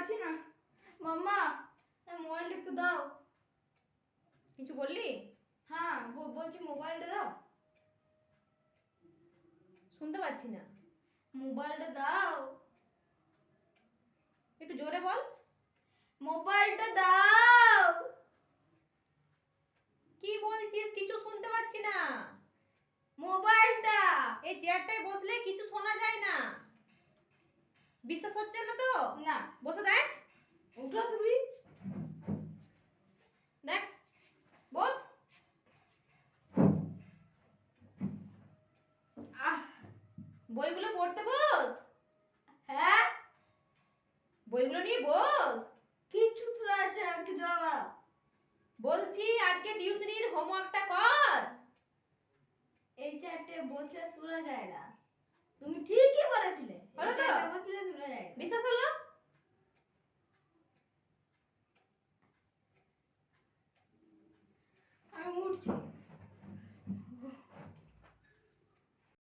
পারছি না। মাম্মা মোবাইলটা একটু দাও। কিছু বললি? হ্যাঁ বলছি মোবাইলটা দাও। শুনতে পাচ্ছি না। মোবাইলটা দাও। একটু জোরে বল। মোবাইলটা দাও। কি বলছিস? কিছু শুনতে পাচ্ছি না। মোবাইলটা। এই চেয়ারটায় বসলে কিছু শোনা যায় না। বিশ্বাস হচ্ছে না তো? না। বইগুলো পড়তে বস? হ্যাঁ? বইগুলো নিয়ে বস? কিচ্ছু শোনা যাচ্ছে না একটু জোরে বলছি আজকে টিউশনির হোমওয়ার্কটা কর। এই চারটে বসলে শোনা যায় না। তুমি ঠিকই বলেছিলে এই তো? বসলে শোনা যায় বিশ্বাস হলো? আমি উঠছি।